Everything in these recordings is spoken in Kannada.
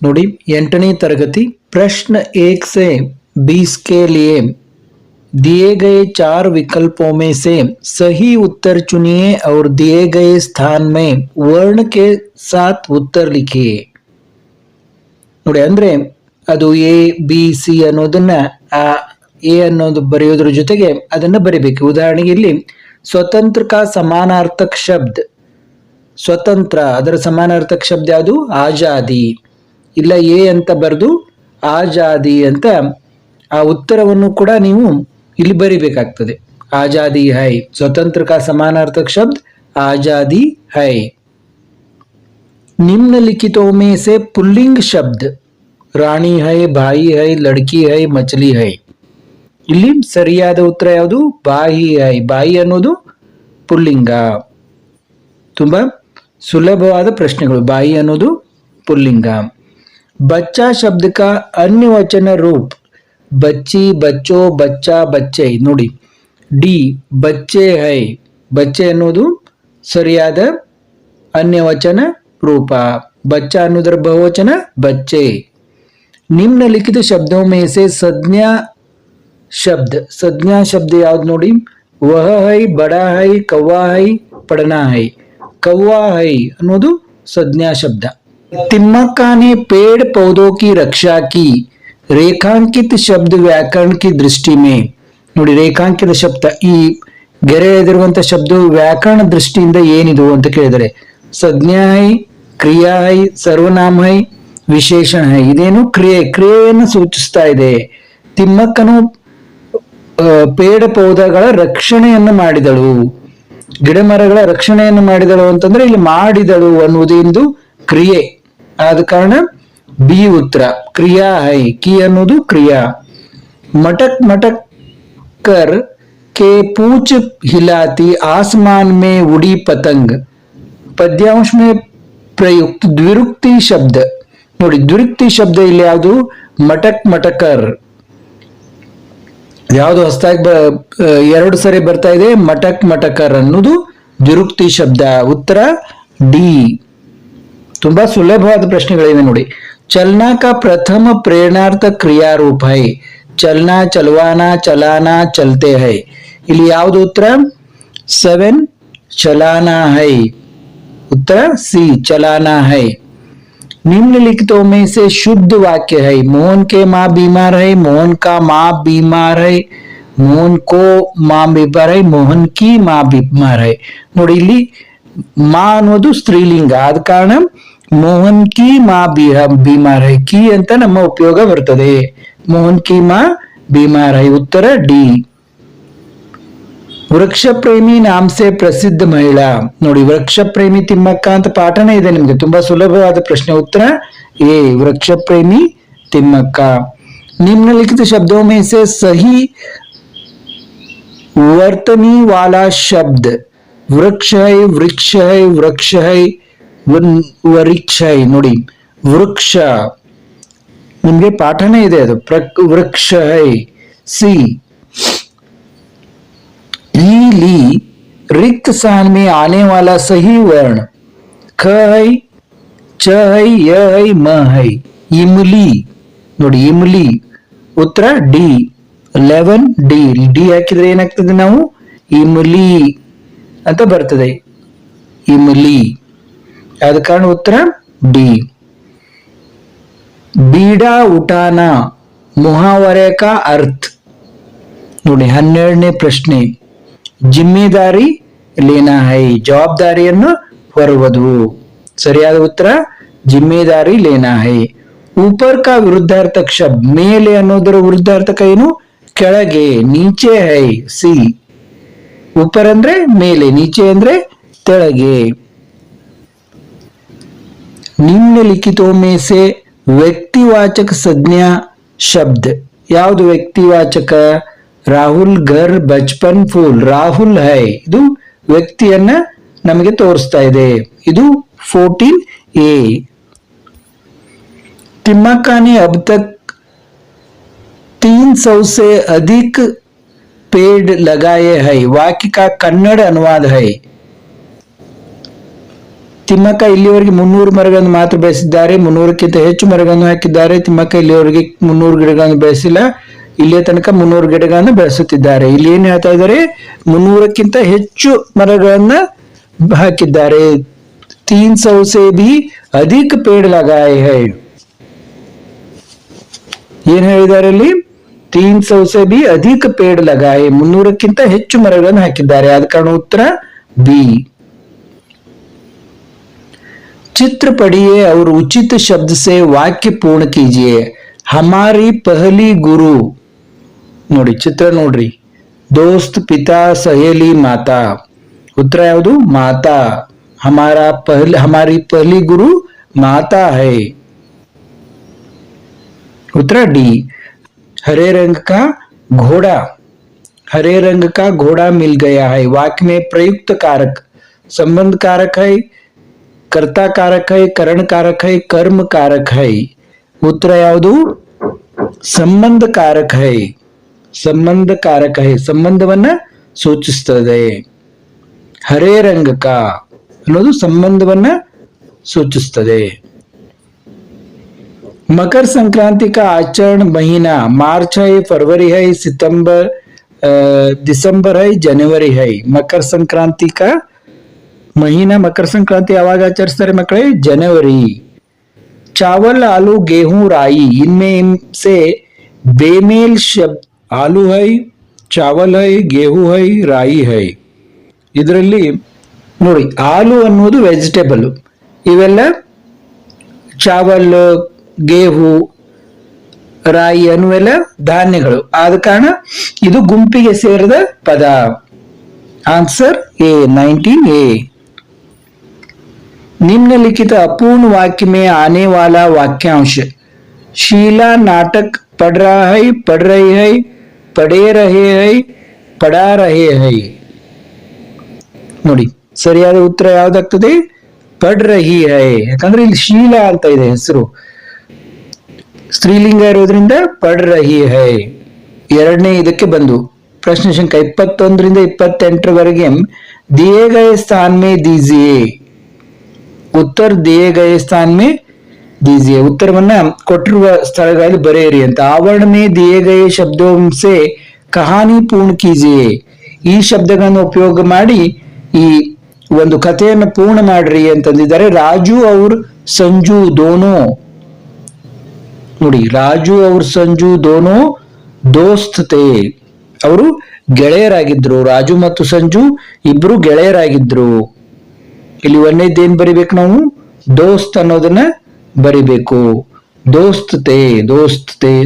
ನೋಡಿ ಎಂಟನೇ ತರಗತಿ प्रश्न एक से बीस के लिए दिए गए चार विकल्पों में से सही उत्तर चुनिए और दिए गए स्थान में वर्ण के साथ उत्तर लिखिए ನೋಡಿ ಅಂದ್ರೆ ಅದು ಎ ಬಿ ಸಿ ಅನ್ನೋದನ್ನ ಆ ಎ ಅನ್ನೋದು ಬರೆಯೋದ್ರ ಜೊತೆಗೆ ಅದನ್ನ ಬರಿಬೇಕು ಉದಾಹರಣೆಗೆ ಇಲ್ಲಿ ಸ್ವತಂತ್ರ ಕಾ ಸಮಾನಾರ್ಥಕ ಶಬ್ದ ಸ್ವತಂತ್ರ ಅದರ ಸಮಾನಾರ್ಥಕ ಶಬ್ದ ಯಾವುದು ಆಜಾದಿ ಇಲ್ಲ ಎ ಅಂತ ಬರೆದು ಆಜಾದಿ ಅಂತ ಆ ಉತ್ತರವನ್ನು ಕೂಡ ನೀವು ಇಲ್ಲಿ ಬರಿಬೇಕಾಗ್ತದೆ ಆಜಾದಿ ಹೈ ಸ್ವತಂತ್ರ ಕಾ ಸಮಾನಾರ್ಥಕ ಶಬ್ದ आजादी है निम्नलिखितों में से पुल्लिंग शब्द ರಾಣಿ ಹೈ ಬಾಯಿ ಹೈ ಲಡ್ಕಿ ಹೈ ಮಚಲಿ ಹೈ ಇಲ್ಲಿ ಸರಿಯಾದ ಉತ್ತರ ಯಾವುದು ಬಾಯಿ ಹೈ ಬಾಯಿ ಅನ್ನೋದು ಪುಲ್ಲಿಂಗ ತುಂಬಾ ಸುಲಭವಾದ ಪ್ರಶ್ನೆಗಳು ಬಾಯಿ ಅನ್ನೋದು ಪುಲ್ಲಿಂಗ बच्चा शब्द का अन्य वचन रूप बच्ची बच्चो बच्चा बच्चे ನೋಡಿ ಡಿ ಬಚ್ಚೆ ಹೈ ಬಚ್ಚೆ ಅನ್ನೋದು ಸರಿಯಾದ ಅನ್ಯವಚನ ರೂಪ ಬಚ್ಚ ಅನ್ನೋದರ ಬಹುವಚನ ಬಚ್ಚೆ ನಿಮ್ನಲಿಖಿತ ಶಬ್ದೋं में से ಸಂಜ್ಞಾ ಶಬ್ದ ಸಂಜ್ಞಾ ಶಬ್ದ ಯಾವ್ದು ನೋಡಿ ವಹ ಹೈ ಬಡ ಹೈ ಕವ್ವಾ ಹೈ ಪಡನಾ ಹೈ ಕವ್ವಾ ಹೈ ಅನ್ನೋದು ಸಂಜ್ಞಾ ಶಬ್ದ तिम्मक्का ने पेड़ पौधों की रक्षा की ರೇಖಾಂಕಿತ ಶಬ್ದ ವ್ಯಾಕರಣ ಕಿ ದೃಷ್ಟಿ ಮೇ ನೋಡಿ ರೇಖಾಂಕಿತ ಶಬ್ದ ಈ ಗೆರೆ ಎದಿರುವಂತ ಶಬ್ದ ವ್ಯಾಕರಣ ದೃಷ್ಟಿಯಿಂದ ಏನಿದು ಅಂತ ಕೇಳಿದರೆ ಸಂಜ್ಞಾ ಹೈ ಕ್ರಿಯಾ ಹೈ ಸರ್ವನಾಮ ಹೈ ವಿಶೇಷಣ ಹೈ ಇದೇನು ಕ್ರಿಯೆ ಕ್ರಿಯೆಯನ್ನು ಸೂಚಿಸ್ತಾ ಇದೆ ತಿಮ್ಮಕ್ಕನು ಆ, ಪೇಡ ಪೌಧಗಳ ರಕ್ಷಣೆಯನ್ನು ಮಾಡಿದಳು ಗಿಡ ಮರಗಳ ರಕ್ಷಣೆಯನ್ನು ಮಾಡಿದಳು ಅಂತಂದ್ರೆ ಇಲ್ಲಿ ಮಾಡಿದಳು ಅನ್ನುವುದೊಂದು ಕ್ರಿಯೆ ಆದ ಕಾರಣ ಬಿ ಉತ್ತರ. ಕ್ರಿಯಾ ಹೈ ಕಿ ಅನ್ನೋದು ಕ್ರಿಯಾ. ಮಟಕ್ ಮಟಕ್ ಕರ್ ಕೆ ಪೂಚ್ ಹಿಲಾತಿ ಆಸಮಾನ್ ಮೇ ಉಡಿ ಪತಂಗ್. ಪದ್ಯಾಂಶ ಮೇ ಪ್ರಯುಕ್ತ ದ್ವಿರುಕ್ತಿ ಶಬ್ದ. ನೋಡಿ, ದ್ವಿರುಕ್ತಿ ಶಬ್ದ ಇಲ್ಲಿ ಯಾವುದು? ಮಟಕ್ ಮಟಕರ್ ಯಾವುದು ಹೊಸದಾಗಿ ಬ ಎರಡು ಸರಿ ಬರ್ತಾ ಇದೆ ಮಟಕ್ ಮಟಕರ್ ಅನ್ನೋದು ದ್ವಿರುಕ್ತಿ ಶಬ್ದ. ಉತ್ತರ ಡಿ. ತುಂಬಾ ಸುಲಭವಾದ ಪ್ರಶ್ನೆಗಳಿವೆ ನೋಡಿ ಚಲನಾ का प्रथम ಪ್ರೇರಣಾರ್ಥ ಕ್ರಿಯಾರೂಪ ಹೈ ಚಲನಾ ಚಲವಾನ ಚಲಾನ ಚಲತೆ ಹೈ ಇಲ್ಲಿ ಯಾವುದು ಉತ್ತರ ಸೆವೆನ್ ಚಲಾನ ಹೈ उत्तर सी चलाना है निम्नलिखितों में से शुद्ध वाक्य है मोहन के माँ बीमार है मोहन का माँ बीमार है मोहन को माँ बीमार है मोहन की माँ बीमार है ನೋಡಿ ಇಲ್ಲಿ ಮಾ ಅನ್ನೋದು ಸ್ತ್ರೀಲಿಂಗ ಆದ ಕಾರಣ ಮೋಹನ್ ಕಿ ಮಾ ಬಿಹ ಬೀಮಾರ್ ಹೈ ಕಿ ಅಂತ ನಮ್ಮ ಉಪಯೋಗ ಬರ್ತದೆ ಮೋಹನ್ ಕಿ ಮಾ ಬೀಮಾರ್ ಹೈ ಉತ್ತರ ಡಿ ವೃಕ್ಷ ಪ್ರೇಮಿ ನಾಮ್ಸೆ ಪ್ರಸಿದ್ಧ ಮಹಿಳಾ ನೋಡಿ ವೃಕ್ಷ ಪ್ರೇಮಿ ತಿಮ್ಮಕ್ಕ ಅಂತ ಪಾಠನೇ ಇದೆ ನಿಮ್ಗೆ ತುಂಬಾ ಸುಲಭವಾದ ಪ್ರಶ್ನೆ ಉತ್ತರ ಎ ವೃಕ್ಷ ಪ್ರೇಮಿ ತಿಮ್ಮಕ್ಕ निम्नलिखित शब्दों में से सही वर्तनी वाला शब्द वृक्ष है वृक्ष है वृक्ष है वन- वृक्ष है ನೋಡಿ ವೃಕ್ಷ ನಿಮ್ಗೆ ಪಾಠನೇ ಇದೆ ಅದು ಪ್ರಕ್ ವೃಕ್ಷ ಹೈ ಸಿ ई ली रिक्त स्थान में आने वाला सही वर्ण ख है च है य है म है इमली ನೋಡಿ ಇಮ್ಲಿ ಉತ್ತರ ಡಿ ಲೆವೆನ್ ಡಿ ಡಿ ಹಾಕಿದ್ರೆ ಏನಾಗ್ತದೆ ನಾವು ಇಮ್ಲಿ ಅಂತ ಬರ್ತದೆ ಇಮ್ಲಿ ಯಾವ್ದು ಕಾರಣ ಉತ್ತರ? ಡಿ. ಬೀಡಾ ಉಟಾನ ಮುಹಾವರೇಕ ಕಾ ಅರ್ಥ. ನೋಡಿ, ಹನ್ನೆರಡನೇ ಪ್ರಶ್ನೆ. ಜಿಮ್ಮೇದಾರಿ ಲೇನಾ ಹೈ ಜವಾಬ್ದಾರಿಯನ್ನು ಹೊರುವುದು. ಸರಿಯಾದ ಉತ್ತರ? ಜಿಮ್ಮೇದಾರಿ ಲೇನಾ ಹೈ. ಉಪರ್ಕ ಕಾ ವಿರುದ್ಧಾರ್ಥಕ ಮೇಲೆ ಅನ್ನೋದರ ವಿರುದ್ಧಾರ್ಥಕ ಏನು? ಕೆಳಗೆ ನೀಚೆ ಹೈ, ಸಿ. ಉಪರ್ ಅಂದ್ರೆ ಮೇಲೆ, ನೀಚೆ ಅಂದ್ರೆ ತೆಳಗೆ. निम्नलिखितों में से ವ್ಯಕ್ತಿವಾಚಕ ಸಂಜ್ಞಾ ಶಬ್ದ ಯಾವುದು ವ್ಯಕ್ತಿವಾಚಕ ರಾಹುಲ್ ಘರ್ ಬಚ್ಪನ್ ಫೂಲ್ ರಾಹುಲ್ ಹೈ ಇದು ವ್ಯಕ್ತಿಯನ್ನ ನಮಗೆ ತೋರಿಸ್ತಾ ಇದೆ ಇದು ಫೋರ್ಟೀನ್ ಎ तिम्मक्का ने अब तक तीन सौ से अधिक पेड़ लगाए हैं वाक्य का कन्नड़ अनुवाद है ತಿಮ್ಮಕ್ಕ ಇಲ್ಲಿವರೆಗೆ ಮುನ್ನೂರು ಮರಗಳನ್ನು ಮಾತ್ರ ಬೆಳೆಸಿದ್ದಾರೆ. ಮುನ್ನೂರಕ್ಕಿಂತ ಹೆಚ್ಚು ಮರಗಳನ್ನು ಹಾಕಿದ್ದಾರೆ. ತಿಮ್ಮಕ್ಕ ಇಲ್ಲಿವರೆಗೆ ಮುನ್ನೂರು ಗಿಡಗಳನ್ನು ಬೆಳೆಸಿಲ್ಲ. ಇಲ್ಲಿಯ ತನಕ ಮುನ್ನೂರು ಗಿಡಗಳನ್ನು ಬೆಳೆಸುತ್ತಿದ್ದಾರೆ. ಇಲ್ಲಿ ಏನ್ ಹೇಳ್ತಾ ಇದ್ದಾರೆ? ಮುನ್ನೂರಕ್ಕಿಂತ ಹೆಚ್ಚು ಮರಗಳನ್ನ ಹಾಕಿದ್ದಾರೆ. ತೀನ್ ಸೌಸೆ ಬಿ ಅಧಿಕ ಪೇಡ್ ಲಗಾಯ ಹೈ. ಏನ್ ಹೇಳಿದ್ದಾರೆ ಅಲ್ಲಿ? ತೀನ್ ಸೌ ಬಿ ಅಧಿಕ ಪೇಡ್ ಲಗಾಯ. ಮುನ್ನೂರಕ್ಕಿಂತ ಹೆಚ್ಚು ಮರಗಳನ್ನು ಹಾಕಿದ್ದಾರೆ. ಆದ ಕಾರಣ ಉತ್ತರ ಬಿ. चित्र पढ़िए और उचित शब्द से वाक्य पूर्ण कीजिए हमारी पहली गुरु ನೋಡಿ ಚಿತ್ರ ನೋಡ್ರಿ ದೋಸ್ತ್ ಪಿತಾ ಸಹೇಲಿ ಮಾತಾ ಉತ್ತರ ಯಾವುದು ಮಾತಾ ಹಮಾರ ಪಹಲಿ ಹಮಾರಿ ಪಹಲಿ ಗುರು ಮಾತಾ ಹೈ उत्तर डी हरे रंग का घोड़ा हरे रंग का घोड़ा मिल गया है वाक्य में प्रयुक्त कारक संबंध कारक है कर्ता कारक है करण कारक है कर्म कारक है उत्तर ಯಾವುದು ಸಂಬಂಧ ಕಾರಕ है ಸಂಬಂಧ ಕಾರಕ है ಸಂಬಂಧವನ್ನ ಸೂಚಿಸ್ತದೆ ಹರೇ ರಂಗಕ ಅನ್ನೋದು ಸಂಬಂಧವನ್ನ ಸೂಚಿಸ್ತದೆ मकर संक्रांति का आचरण महीना मार्च है फरवरी है सितंबर अ, दिसंबर है जनवरी है मकर संक्रांति का महीना मकर संक्रांति ಯಾವಾಗ ಆಚರಿಸ್ತಾರೆ ಮಕ್ಕಳೇ ಜನವರಿ चावल आलू गेहूं राई इनमें से बेमेल शब्द आलू है चावल है गेहूं है ರಾಯಿ है ಇದರಲ್ಲಿ ನೋಡಿ ಆಲೂ ಅನ್ನೋದು ವೆಜಿಟೇಬಲ್ ಇವೆಲ್ಲ ಚಾವಲ್ ಗೇಹು ರಾಯಿ ಅನ್ನುವೆಲ್ಲ ಧಾನ್ಯಗಳು ಆದ ಕಾರಣ ಇದು ಗುಂಪಿಗೆ ಸೇರಿದ ಪದ ಆನ್ಸರ್ ए नाइनटीन ए निम्नलिखित अपूर्ण वाक्य में आने वाला वाक्यांश शीला नाटक पढ़ रहा है पढ़ रही है पढ़े रहे है पढ़ा रहे है ನೋಡಿ ಸರಿಯಾದ ಉತ್ತರ ಯಾವ್ದಾಗ್ತದೆ ಪಡ್ ರಹಿ ಹೈ ಯಾಕಂದ್ರೆ ಇಲ್ಲಿ ಶೀಲ ಅಂತ ಇದೆ ಹೆಸರು ಸ್ತ್ರೀಲಿಂಗ ಇರೋದ್ರಿಂದ ಪಡ್ ರಹಿ ಹೈ ಎರಡನೇ ಇದಕ್ಕೆ ಬಂದು ಪ್ರಶ್ನೆ ಸಂಖ್ಯೆ ಇಪ್ಪತ್ತೊಂದರಿಂದ ಇಪ್ಪತ್ತೆಂಟರವರೆಗೆ ದಿಯೇ ಗಯೆ ಸ್ಥಾನ್ ಮೇ ದೀಜಿಯೇ ಉತ್ತರ ದೇ ಗಯೆ ಸ್ಥಾನ ಮೇ ದೀಜಿಯೇ. ಉತ್ತರವನ್ನ ಕೊಟ್ಟಿರುವ ಸ್ಥಳಗಳಲ್ಲಿ ಬರೆಯಿರಿ ಅಂತ. ಆವರಣ ಮೇ ದಿಯೇ ಗಯೆ ಶಬ್ದೋಂಸೆ ಕಹಾನಿ ಪೂರ್ಣ ಕೀಜಿಯೇ. ಈ ಶಬ್ದಗಳನ್ನು ಉಪಯೋಗ ಮಾಡಿ ಈ ಒಂದು ಕಥೆಯನ್ನು ಪೂರ್ಣ ಮಾಡ್ರಿ ಅಂತಂದಿದ್ದಾರೆ. ರಾಜು ಅವ್ರ ಸಂಜು ದೋನೋ. ನೋಡಿ, ರಾಜು ಅವ್ರ ಸಂಜು ದೋನೋ ದೋಸ್ತತೆ ಅವರು ಗೆಳೆಯರಾಗಿದ್ರು. ರಾಜು ಮತ್ತು ಸಂಜು ಇಬ್ರು ಗೆಳೆಯರಾಗಿದ್ರು. ಇಲ್ಲಿ ಒಂದೇದ್ ಏನ್ ಬರಿಬೇಕು ನಾವು? ದೋಸ್ತ್ ಅನ್ನೋದನ್ನ ಬರಿಬೇಕು. ದೋಸ್ತ್ ತೇ ದೋಸ್ತ್ ತೇ.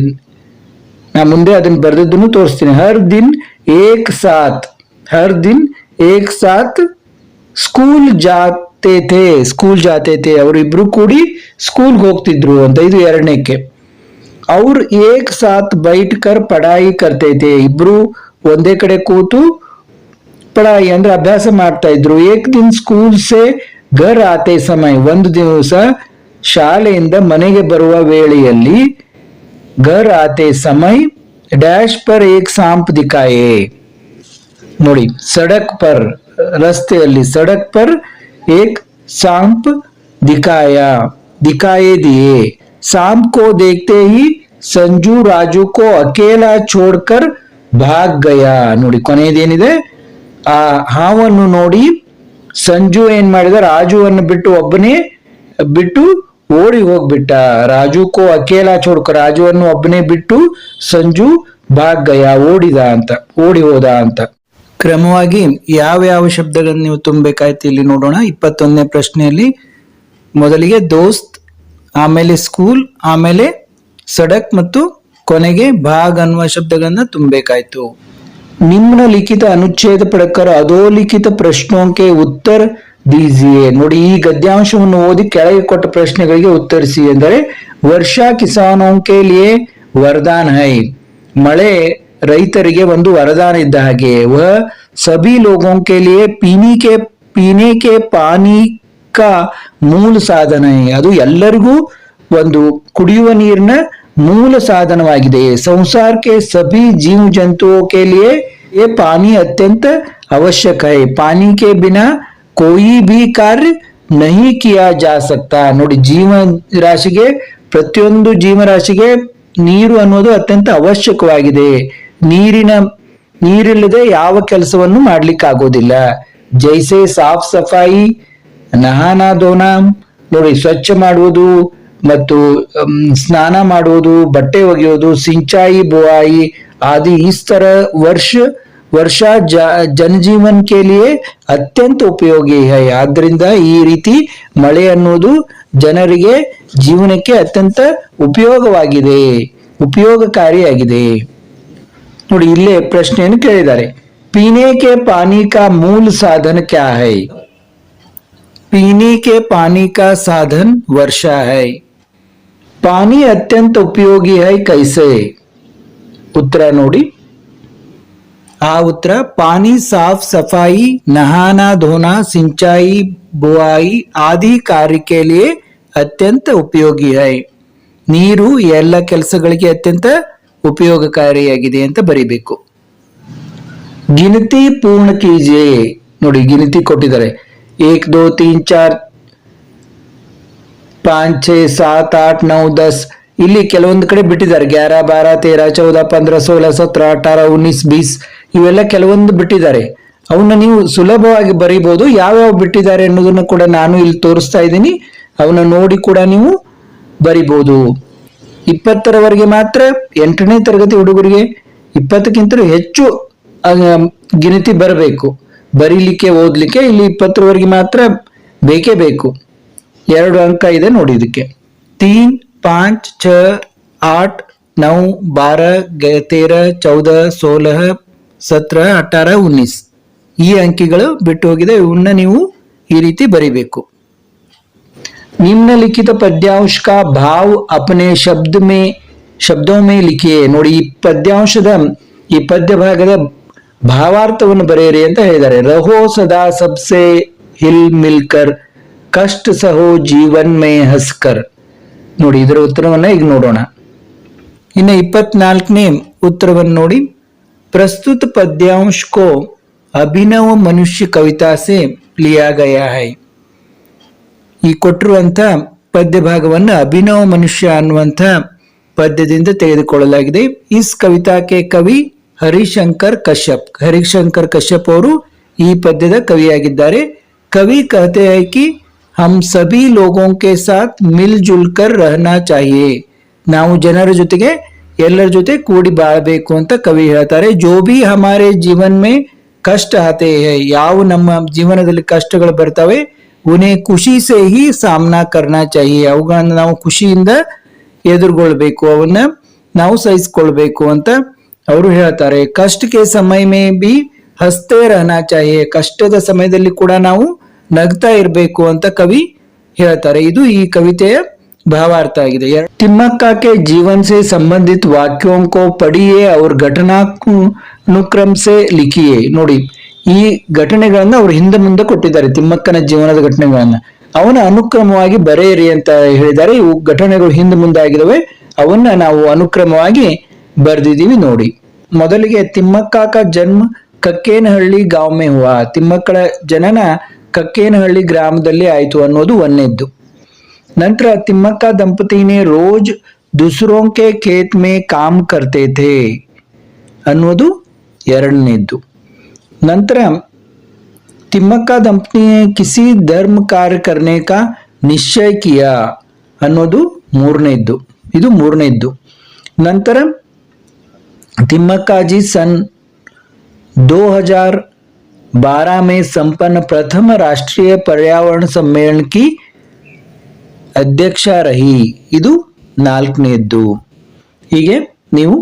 ನಾ ಮುಂದೆ ಅದನ್ನ ಬರ್ದದ್ದನ್ನು ತೋರಿಸ್ತೀನಿ. ಹರ್ ದಿನ್ ಏಕ್ ಸಾತ್. ಹರ್ ದಿನ್ ಏಕ್ ಸಾತ್ ಸ್ಕೂಲ್ ಜಾತೆ ಸ್ಕೂಲ್ ಜಾತೆ ಥೇ ಅವರಿಬ್ರು ಕೂಡಿ ಸ್ಕೂಲ್ಗೆ ಹೋಗ್ತಿದ್ರು ಅಂತ. ಇದು ಎರಡನೇಕ್ಕೆ. ಅವ್ರು ಏಕ್ ಸಾತ್ ಬೈಟ್ ಕರ್, ಪಡಾಯಿ ಕರ್ತೈತೆ ಇಬ್ರು ಒಂದೇ ಕಡೆ ಕೂತು ಪಡಾಯಿ ಅಂದ್ರೆ ಅಭ್ಯಾಸ ಮಾಡ್ತಾ ಇದ್ರು ಏಕ್ ದಿನ್ ಸ್ಕೂಲ್ ಸೆ ಘರ್ ಆತೆ ಸಮಯ ಒಂದು ದಿವಸ ಶಾಲೆಯಿಂದ ಮನೆಗೆ ಬರುವ ವೇಳೆಯಲ್ಲಿ घर आते समय डैश पर एक सांप दिखाए ನೋಡಿ ಸಡಕ್ ಪರ್ ರಸ್ತೆಯಲ್ಲಿ ಸಡಕ್ ಪರ್ ಏಕ್ सांप दिखाया दिखाए दिए सांप को देखते ही ಸಂಜು ರಾಜು ಕೋ ಅಕೇಲಾ छोड़कर ಭಾಗ್ ಗಯಾ ನೋಡಿ ಕೊನೆಯದೇನಿದೆ ಆ ಹಾವನ್ನು ನೋಡಿ ಸಂಜು ಏನ್ ಮಾಡಿದ? ರಾಜುವನ್ನು ಬಿಟ್ಟು ಒಬ್ಬನೇ ಬಿಟ್ಟು ಓಡಿ ಹೋಗ್ಬಿಟ್ಟ. ರಾಜು ಕೋ ಅಕೇಲಾ ಚೋಡ್ಕ, ರಾಜುವನ್ನು ಒಬ್ಬನೇ ಬಿಟ್ಟು ಸಂಜು ಭಾಗ್ಗಯ ಓಡಿದ ಅಂತ, ಓಡಿ ಹೋದ ಅಂತ. ಕ್ರಮವಾಗಿ ಯಾವ ಶಬ್ದಗಳನ್ನು ನೀವು ತುಂಬಬೇಕಾಯ್ತು ಇಲ್ಲಿ ನೋಡೋಣ. ಇಪ್ಪತ್ತೊಂದನೇ ಪ್ರಶ್ನೆಯಲ್ಲಿ ಮೊದಲಿಗೆ ದೋಸ್ತ್, ಆಮೇಲೆ ಸ್ಕೂಲ್, ಆಮೇಲೆ ಸಡಕ್ ಮತ್ತು ಕೊನೆಗೆ ಭಾಗ್ ಅನ್ನುವ ಶಬ್ದಗಳನ್ನ ತುಂಬಬೇಕಾಯ್ತು. ನಿಮ್ನಲಿಖಿತ ಅನುಚ್ಛೇದ ಅದೋ ಲಿಖಿತ ಪ್ರಶ್ನೋಂಕೆ ಉತ್ತರ ದೀಜಿಯೇ ನೋಡಿ, ಈ ಗದ್ಯಾಂಶವನ್ನು ಓದಿ ಕೆಳಗೆ ಕೊಟ್ಟ ಪ್ರಶ್ನೆಗಳಿಗೆ ಉತ್ತರಿಸಿ ಎಂದರೆ, ವರ್ಷಾ ಕಿಸಾನೋಂಕೆ ಲಿಯೇ ವರದಾನ್ ಹೈ. ಮಳೆ ರೈತರಿಗೆ ಒಂದು ವರದಾನ ಇದ್ದ ಹಾಗೆ. ವ ಸಭಿ ಲೋಗೋಂಕೆ ಲಿಯೇ ಪೀನಿಕೆ ಕೆ ಪೀನೆ ಕೆ ಮೂಲ ಸಾಧನ ಅದು ಎಲ್ಲರಿಗೂ ಒಂದು ಕುಡಿಯುವ ನೀರಿನ ಮೂಲ ಸಾಧನವಾಗಿದೆ ಸಂಸಾರ के सभी जीव जंतुओं के लिए ये पानी अत्यंत आवश्यक है पानी के बिना कोई भी कार्य ನಹಿ ಕಿಯಾ ಜಾ ಸಕ್ತಾ ನೋಡಿ ಜೀವ ರಾಶಿಗೆ ಪ್ರತಿಯೊಂದು ಜೀವರಾಶಿಗೆ ನೀರು ಅನ್ನೋದು ಅತ್ಯಂತ ಅವಶ್ಯಕವಾಗಿದೆ ನೀರಿನ ನೀರಿಲ್ಲದೆ ಯಾವ ಕೆಲಸವನ್ನು ಮಾಡ್ಲಿಕ್ಕಾಗೋದಿಲ್ಲ ಜೈಸೆ ಸಾಫ್ ಸಫಾಯಿ ನಹಾನ ದೋನ ನೋಡಿ ಸ್ವಚ್ಛ ಮಾಡುವುದು ಮತ್ತು ಸ್ನಾನ ಮಾಡುವುದು, ಬಟ್ಟೆ ಒಗೆಯೋದು ಸಿಂಚಾಯಿ ಬುವಾಯಿ ಆದಿ ಈ ತರ ವರ್ಷ ವರ್ಷ ಜ ಜನಜೀವನಕ್ಕೆ ಅತ್ಯಂತ ಉಪಯೋಗಿ ಆದ್ದರಿಂದ ಈ ರೀತಿ ಮಳೆ ಅನ್ನೋದು ಜನರಿಗೆ ಜೀವನಕ್ಕೆ ಅತ್ಯಂತ ಉಪಯೋಗವಾಗಿದೆ, ಉಪಯೋಗಕಾರಿಯಾಗಿದೆ. ನೋಡಿ, ಇಲ್ಲೇ ಪ್ರಶ್ನೆಯನ್ನು ಕೇಳಿದ್ದಾರೆ. ಪೀನೇಕೆ ಪಾನಿ ಕಾ ಮೂಲ ಸಾಧನ ಕ್ಯಾ ಹೈ? ಪೀನೆ ಕೆ ಪಾನಿ ಕಾ ಸಾಧನ ವರ್ಷ ಹೈ? पानी अत्यंत उपयोगी है कैसे उत्तर ನೋಡಿ ಆ ಉತ್ತರ पानी साफ सफाई नहाना धोना सिंचाई बुआई आदि कार्य के लिए ಅತ್ಯಂತ ಉಪಯೋಗಿ है ನೀರು ಎಲ್ಲ ಕೆಲಸಗಳಿಗೆ ಅತ್ಯಂತ ಉಪಯೋಗಕಾರಿಯಾಗಿದೆ ಅಂತ ಬರಿಬೇಕು ಗಿನತಿ ಪೂರ್ಣ ಕೀಜಿಯೆ ನೋಡಿ ಗಿನತಿ ಕೊಟ್ಟಿದ್ದಾರೆ एक दो तीन चार ಪಾಂಚ್ ಛೇ ಸಾತ್, ಆಟ್, ನೌ, ದಸ್. ಇಲ್ಲಿ ಕೆಲವೊಂದು ಕಡೆ ಬಿಟ್ಟಿದ್ದಾರೆ. ಗ್ಯಾರ, ಬಾರ, ತೇರ, ಚೌದ, ಪಂದ್ರ, ಸೋಲ, ಸತ್ರ ಅಠಾರ ಉನ್ನಿಸ್, ಬೀಸ್. ಇವೆಲ್ಲ ಕೆಲವೊಂದು ಬಿಟ್ಟಿದ್ದಾರೆ. ಅವನ್ನ ನೀವು ಸುಲಭವಾಗಿ ಬರೀಬಹುದು ಯಾವ್ಯಾವ ಬಿಟ್ಟಿದ್ದಾರೆ ಅನ್ನೋದನ್ನ ಕೂಡ ನಾನು ಇಲ್ಲಿ ತೋರಿಸ್ತಾ ಇದ್ದೀನಿ. ಅವನ್ನ ನೋಡಿ ಕೂಡ ನೀವು ಬರಿಬಹುದು ಇಪ್ಪತ್ತರವರೆಗೆ ಮಾತ್ರ ಎಂಟನೇ ತರಗತಿ ಹುಡುಗರಿಗೆ ಇಪ್ಪತ್ತಕ್ಕಿಂತಲೂ ಹೆಚ್ಚು ಗಿಣತಿ ಬರಬೇಕು. ಬರೀಲಿಕ್ಕೆ, ಓದ್ಲಿಕ್ಕೆ ಇಲ್ಲಿ ಇಪ್ಪತ್ತರವರೆಗೆ ಮಾತ್ರ ಬೇಕೇ ಬೇಕು. ಎರಡು ಅಂಕ ಇದೆ ನೋಡಿ ಇದಕ್ಕೆ. ತೀನ್, ಪಾಂಚ್, ಛ, ಆಟ್, ನೌ, ಬಾರ ತೇರ, ಚೌದ, ಸೋಲಹ, ಸತ್ರ ಅಠಾರ ಉನ್ನಿಸ್. ಈ ಅಂಕಿಗಳು ಬಿಟ್ಟು ಹೋಗಿದೆ ಇವನ್ನ ನೀವು ಈ ರೀತಿ ಬರಿಬೇಕು. ನಿಮ್ಮ ಲಿಖಿತ ಪದ್ಯಾಂಶಕ ಭಾವ್ ಅಪನೆ ಶಬ್ದ ಮೇ, ಶಬ್ದೋ ಮೇ ಲಿಖಿಯೇ. ನೋಡಿ, ಈ ಪದ್ಯಾಂಶದ, ಈ ಪದ್ಯ ಭಾಗದ ಭಾವಾರ್ಥವನ್ನು ಬರೆಯಿರಿ ಅಂತ ಹೇಳಿದ್ದಾರೆ. ರಹೋ ಸದಾ ಸಬ್ಸೆ ಹಿಲ್ ಮಿಲ್ಕರ್ ಕಷ್ಟ ಸಹೋ ಜೀವನ್ ಮೇ ಹಸ್ಕರ್. ನೋಡಿ, ಇದರ ಉತ್ತರವನ್ನ ಈಗ ನೋಡೋಣ. ಇನ್ನು ಇಪ್ಪತ್ನಾಲ್ಕನೇ ಉತ್ತರವನ್ನು ನೋಡಿ. ಪ್ರಸ್ತುತ ಪದ್ಯಾಂಶ ಕೋ ಅಭಿನವ ಮನುಷ್ಯ ಕವಿತಾಸೆ ಲಿಯಾ ಗಯಾ ಹೈ. ಈ ಕೊಟ್ಟಿರುವಂತ ಪದ್ಯ ಭಾಗವನ್ನು ಅಭಿನವ ಮನುಷ್ಯ ಅನ್ನುವಂಥ ಪದ್ಯದಿಂದ ತೆಗೆದುಕೊಳ್ಳಲಾಗಿದೆ. ಇಸ್ ಕವಿತಾಕ್ಕೆ ಕವಿ ಹರಿಶಂಕರ್ ಕಶ್ಯಪ್. ಹರಿಶಂಕರ್ ಕಶ್ಯಪ್ ಅವರು ಈ ಪದ್ಯದ ಕವಿಯಾಗಿದ್ದಾರೆ. ಕವಿ ಕಥೆ ಹೈ ಹಮ್ सभी लोगों के साथ ಮಿಲ್ ಕರ್ ರಹನಾ ಚಾಹಿಯೇ ನಾವು ಜನರ ಜೊತೆಗೆ ಎಲ್ಲರ ಜೊತೆ ಕೂಡಿ ಬಾಳಬೇಕು ಅಂತ ಕವಿ ಹೇಳ್ತಾರೆ ಜೋ ಭಿ ಹಮಾರೆ ಜೀವನ್ ಮೇ ಕಷ್ಟ ಆತೆ ಯಾವ ನಮ್ಮ ಜೀವನದಲ್ಲಿ ಕಷ್ಟಗಳು ಬರ್ತವೆ ಉನೇ ಖುಷಿ ಸೇ ಹಿ ಸಾಮ್ನಾ ಕರ್ನಾ ಅವುಗಳನ್ನ ನಾವು ಖುಷಿಯಿಂದ ಎದುರುಗೊಳ್ಬೇಕು ಅವನ್ನ ನಾವು ಸಹಿಸ್ಕೊಳ್ಬೇಕು ಅಂತ ಅವರು ಹೇಳ್ತಾರೆ ಕಷ್ಟಕ್ಕೆ ಸಮಯ ಮೇ ಬಿ ಹಸ್ತೆ ರಹನಾ ಚಾಹಿಯೇ ಕಷ್ಟದ ಸಮಯದಲ್ಲಿ ಕೂಡ ನಾವು ನಗ್ತಾ ಇರಬೇಕು ಅಂತ ಕವಿ ಹೇಳ್ತಾರೆ. ಇದು ಈ ಕವಿತೆಯ ಭಾವಾರ್ಥ ಆಗಿದೆ. ತಿಮ್ಮಕ್ಕಕ್ಕೆ ಜೀವನ್ से ಸಂಬಂಧಿತ ವಾಕ್ಯೋಂಕೋ ಪಡಿಯೇ ಅವ್ರ ಘಟನಾ ಅನುಕ್ರಮಸೆ ಲಿಖಿಯೇ. ನೋಡಿ, ಈ ಘಟನೆಗಳನ್ನ ಅವ್ರು ಹಿಂದೆ ಮುಂದೆ ಕೊಟ್ಟಿದ್ದಾರೆ, ತಿಮ್ಮಕ್ಕನ ಜೀವನದ ಘಟನೆಗಳನ್ನ. ಅವನ ಅನುಕ್ರಮವಾಗಿ ಬರೆಯಿರಿ ಅಂತ ಹೇಳಿದ್ದಾರೆ. ಇವು ಘಟನೆಗಳು ಹಿಂದೆ ಮುಂದೆ ಆಗಿದವೆ ಅವನ್ನ ನಾವು ಅನುಕ್ರಮವಾಗಿ ಬರೆದಿದ್ದೀವಿ ನೋಡಿ. ಮೊದಲಿಗೆ ತಿಮ್ಮಕ್ಕಾಕ ಜನ್ಮ ಕಕ್ಕೇನಹಳ್ಳಿ ಗಾವ್ಮೆ ಹುವಾ. ತಿಮ್ಮಕ್ಕಳ ಜನನ ಕಕ್ಕೇನಹಳ್ಳಿ ಗ್ರಾಮದಲ್ಲಿ ಆಯಿತು ಅನ್ನೋದು ಒಂದನೇದ್ದು ನಂತರ ತಿಮ್ಮಕ್ಕ ದಂಪತಿನೇ ರೋಜ್ ದುಸರೋಂಕೆ ಖೇತ್ ಮೇ ಕಾಮ್ ಕರ್ತೇತೆ ಅನ್ನೋದು ಎರಡನೇದ್ದು. ನಂತರ ತಿಮ್ಮಕ್ಕ ದಂಪತಿ ಕಿಸಿ ಧರ್ಮ ಕಾರ್ಯ ಕರ್ನೆ ಕ ನಿಶ್ಚಯ ಕಿಯ ಅನ್ನೋದು ಮೂರನೇದ್ದು. ಇದು ಮೂರನೇದ್ದು. ನಂತರ ತಿಮ್ಮಕ್ಕಾಜಿ ಸನ್ ದೋ ಹಜಾರ್ 2012 में संपन्न प्रथम राष्ट्रीय पर्यावरण सम्मेलन की ಅಧ್ಯಕ್ಷ ರಹಿ ಇದು ನಾಲ್ಕನೆಯದ್ದು ಹೀಗೆ ನೀವು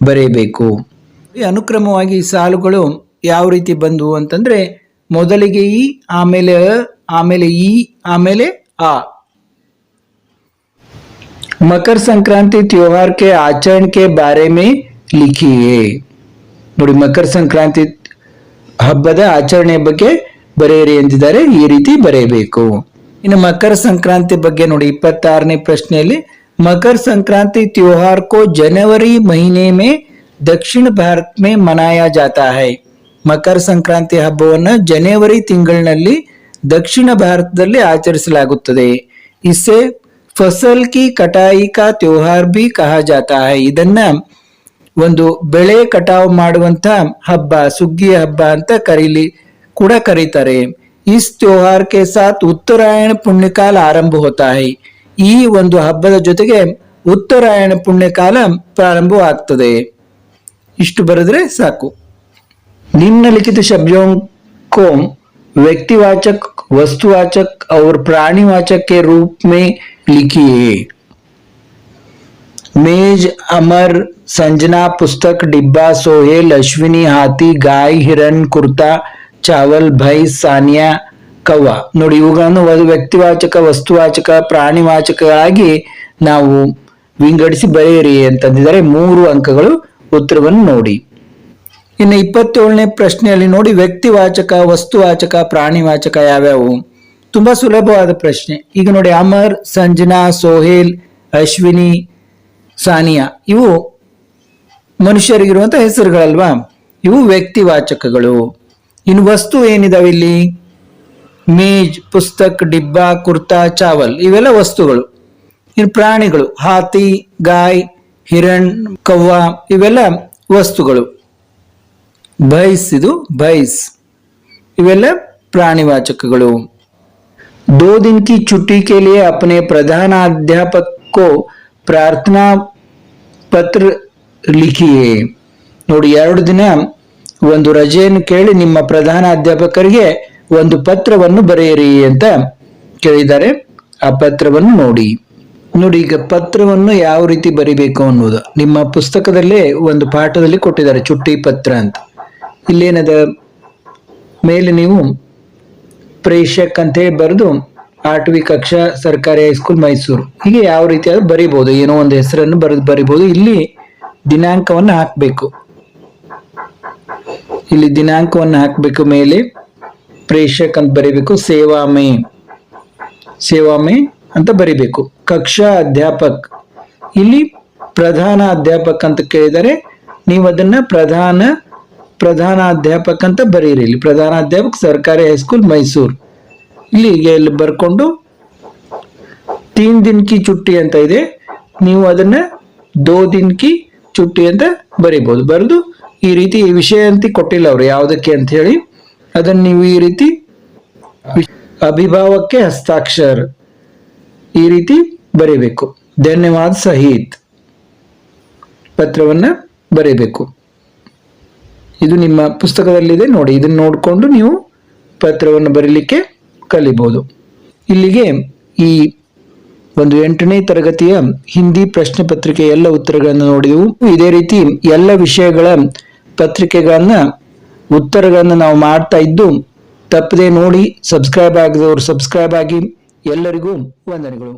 ಬರೆಯಬೇಕು ಈ ಅನುಕ್ರಮವಾಗಿ ಈ ಸಾಲುಗಳು ಯಾವ ರೀತಿ ಬಂದವು ಅಂತಂದ್ರೆ ಮೊದಲಿಗೆ ಈ ಆಮೇಲೆ ಅ, ಆಮೇಲೆ ಈ ಆಮೇಲೆ ಆ मकर संक्रांति त्योहार के आचरण के बारे में लिखिए ನೋಡಿ ಮಕರ ಸಂಕ್ರಾಂತಿ ಹಬ್ಬದ ಆಚರಣೆ ಬಗ್ಗೆ ಬರೆಯಿರಿ ಎಂದಿದ್ದಾರೆ ಈ ರೀತಿ ಬರೆಯಬೇಕು ಇನ್ನು ಮಕರ ಸಂಕ್ರಾಂತಿ ಬಗ್ಗೆ ನೋಡಿ ಇಪ್ಪತ್ತಾರನೇ ಪ್ರಶ್ನೆಯಲ್ಲಿ मकर संक्रांति त्योहार को जनवरी महीने में दक्षिण भारत में मनाया जाता है ಮಕರ ಸಂಕ್ರಾಂತಿ ಹಬ್ಬವನ್ನು ಜನವರಿ ತಿಂಗಳಿನಲ್ಲಿ ದಕ್ಷಿಣ ಭಾರತದಲ್ಲಿ ಆಚರಿಸಲಾಗುತ್ತದೆ ಇಸೆ ಫಸಲ್ ಕಿ ಕಟಾಯಿ ಕಾ ತ್ಯೋಹಾರ್ ಬಿ ಕಹಾ ಜಾತಾ ಹೈ ಇದನ್ನ ಒಂದು ಬೆಳೆ ಕಟಾವು ಮಾಡುವಂತ ಹಬ್ಬ ಸುಗ್ಗಿಯ ಹಬ್ಬ ಅಂತ ಕರೀಲಿ ಕೂಡ ಕರೀತಾರೆ ಇಸ್ ತ್ಯೋಹಾರ್ ಕೆ ಸಾಥ್ ಉತ್ತರಾಯಣ ಪುಣ್ಯಕಾಲ ಆರಂಭ ಹೋತಾ ಹೈ ಈ ಒಂದು ಹಬ್ಬದ ಜೊತೆಗೆ ಉತ್ತರಾಯಣ ಪುಣ್ಯಕಾಲ ಪ್ರಾರಂಭವಾಗ್ತದೆ ಇಷ್ಟು ಬರೆದ್ರೆ ಸಾಕು निम्नलिखित शब्दों को व्यक्तिवाचक वस्तुवाचक और प्राणीवाचक के रूप में लिखिए मेज अमर ಸಂಜನಾ પુસ્તક ડિબ્બા સોહેલ ಅಶ್ವಿನಿ ಹಾತಿ गाय હિરણ ಕುರ್ತಾ, ಚಾವಲ್, ಭೈ, ಸಾನಿಯಾ, ಕವ್ವ. ನೋಡಿ, ಇವುಗಳನ್ನು ವ್ಯಕ್ತಿವಾಚಕ, ವಸ್ತುವಾಚಕ ಪ್ರಾಣಿವಾಚಕಗಳಾಗಿ ನಾವು ವಿಂಗಡಿಸಿ ಬರೆಯಿರಿ ಅಂತಂದಿದ್ದಾರೆ ಮೂರು ಅಂಕಗಳು ಉತ್ತರವನ್ನು ನೋಡಿ. ಇನ್ನು ಇಪ್ಪತ್ತೇಳನೇ ಪ್ರಶ್ನೆಯಲ್ಲಿ ನೋಡಿ, ವ್ಯಕ್ತಿವಾಚಕ, ವಸ್ತುವಾಚಕ, ಪ್ರಾಣಿವಾಚಕ ಯಾವ್ಯಾವು? ತುಂಬಾ ಸುಲಭವಾದ ಪ್ರಶ್ನೆ. ಈಗ ನೋಡಿ, ಅಮರ್, ಸಂಜನಾ, ಸೋಹೇಲ್, ಅಶ್ವಿನಿ, ಸಾನಿಯಾ. ಇವು ಮನುಷ್ಯರಿಗಿರುವಂತ ಹೆಸರುಗಳಲ್ವಾ ಇವು ವ್ಯಕ್ತಿವಾಚಕಗಳು ಇನ್ನು ವಸ್ತು ಏನಿದಾವೆ ಇಲ್ಲಿ ಮೇಜ್ ಪುಸ್ತಕ್ ಡಿಬ್ಬಾ ಕುರ್ತಾ ಚಾವಲ್ ಇವೆಲ್ಲ ವಸ್ತುಗಳು ಇನ್ನು ಪ್ರಾಣಿಗಳು ಹಾತಿ ಗಾಯ್ ಹಿರಣ್ ಕವ್ವ ಇವೆಲ್ಲ ವಸ್ತುಗಳು ಭೈಸ್ ಇದು ಭೈಸ್ ಇವೆಲ್ಲ ಪ್ರಾಣಿವಾಚಕಗಳು दो दिन की छुट्टी के लिए अपने प्रधानाध्यापक को ಪ್ರಾರ್ಥನಾ ಪತ್ರ ಲಿಖಿಯೇ ನೋಡಿ, ಎರಡು ದಿನ ಒಂದು ರಜೆಯನ್ನು ಕೇಳಿ ನಿಮ್ಮ ಪ್ರಧಾನ ಅಧ್ಯಾಪಕರಿಗೆ ಒಂದು ಪತ್ರವನ್ನು ಬರೆಯಿರಿ ಅಂತ ಕೇಳಿದ್ದಾರೆ. ಆ ಪತ್ರವನ್ನು ನೋಡಿ. ನೋಡಿ, ಈಗ ಪತ್ರವನ್ನು ಯಾವ ರೀತಿ ಬರಿಬೇಕು ಅನ್ನೋದು. ನಿಮ್ಮ ಪುಸ್ತಕದಲ್ಲೇ ಒಂದು ಪಾಠದಲ್ಲಿ ಕೊಟ್ಟಿದ್ದಾರೆ, ಚುಟ್ಟಿ ಪತ್ರ ಅಂತ. ಇಲ್ಲೇನದ? ಮೇಲೆ ನೀವು ಪ್ರೇಷಕ್ ಅಂತ ಹೇಳಿ ಬರೆದು ಆಟವಿ ಕಕ್ಷಾ ಸರ್ಕಾರಿ ಹೈಸ್ಕೂಲ್ ಮೈಸೂರು. ಹೀಗೆ ಯಾವ ರೀತಿಯಾದ್ರೂ ಬರಿಬಹುದು ಏನೋ ಒಂದು ಹೆಸರನ್ನು ಬರೆದು ಬರಿಬಹುದು ಇಲ್ಲಿ ದಿನಾಂಕವನ್ನು ಹಾಕಬೇಕು. ಇಲ್ಲಿ ದಿನಾಂಕವನ್ನು ಹಾಕಬೇಕು ಮೇಲೆ ಪ್ರೇಷಕ್ ಅಂತ ಬರೀಬೇಕು, ಸೇವಾಮೆ. ಸೇವಾಮೆ ಅಂತ ಬರಿಬೇಕು. ಕಕ್ಷಾ ಅಧ್ಯಾಪಕ್. ಇಲ್ಲಿ ಪ್ರಧಾನ ಅಧ್ಯಾಪಕ ಅಂತ ಕೇಳಿದರೆ ನೀವು ಅದನ್ನ ಪ್ರಧಾನ ಪ್ರಧಾನ ಅಧ್ಯಾಪಕ ಅಂತ ಬರೀರಿ. ಇಲ್ಲಿ ಪ್ರಧಾನ ಅಧ್ಯಾಪಕ ಸರ್ಕಾರಿ ಹೈಸ್ಕೂಲ್ ಮೈಸೂರು. ಇಲ್ಲಿ ಇಲ್ಲಿ ಬರ್ಕೊಂಡು ತೀನ್ ದಿನ್ ಕಿ ಚುಟ್ಟಿ ಅಂತ ಇದೆ. ನೀವು ಅದನ್ನ ದೋ ದಿನ್ ಕಿ ಚುಟ್ಟಿ ಅಂತ ಬರಿಬಹುದು ಬರೆದು ಈ ರೀತಿ ವಿಷಯ ಅಂತ ಕೊಟ್ಟಿಲ್ಲ ಅವರು ಯಾವುದಕ್ಕೆ ಅಂತ ಹೇಳಿ. ಅದನ್ನ ನೀವು ಈ ರೀತಿ ಅಭಿಭಾವಕ್ಕೆ ಹಸ್ತಾಕ್ಷರ ಈ ರೀತಿ ಬರೀಬೇಕು. ಧನ್ಯವಾದ ಸಹಿತ್. ಪತ್ರವನ್ನ ಬರೀಬೇಕು. ಇದು ನಿಮ್ಮ ಪುಸ್ತಕದಲ್ಲಿದೆ ನೋಡಿ. ಇದನ್ನ ನೋಡಿಕೊಂಡು ನೀವು ಪತ್ರವನ್ನು ಬರೀಲಿಕ್ಕೆ ಕಲಿಬಹುದು ಇಲ್ಲಿಗೆ ಈ ಒಂದು ಎಂಟನೇ ತರಗತಿಯ ಹಿಂದಿ ಪ್ರಶ್ನೆ ಪತ್ರಿಕೆ ಎಲ್ಲ ಉತ್ತರಗಳನ್ನು ನೋಡಿದೆವು. ಇದೇ ರೀತಿ ಎಲ್ಲ ವಿಷಯಗಳ ಪತ್ರಿಕೆಗಳನ್ನ, ಉತ್ತರಗಳನ್ನು ನಾವು ಮಾಡ್ತಾ ಇದ್ದು, ತಪ್ಪದೆ ನೋಡಿ, ಸಬ್ಸ್ಕ್ರೈಬ್ ಆಗಿದವರು ಸಬ್ಸ್ಕ್ರೈಬ್ ಆಗಿ, ಎಲ್ಲರಿಗೂ ವಂದನೆಗಳು.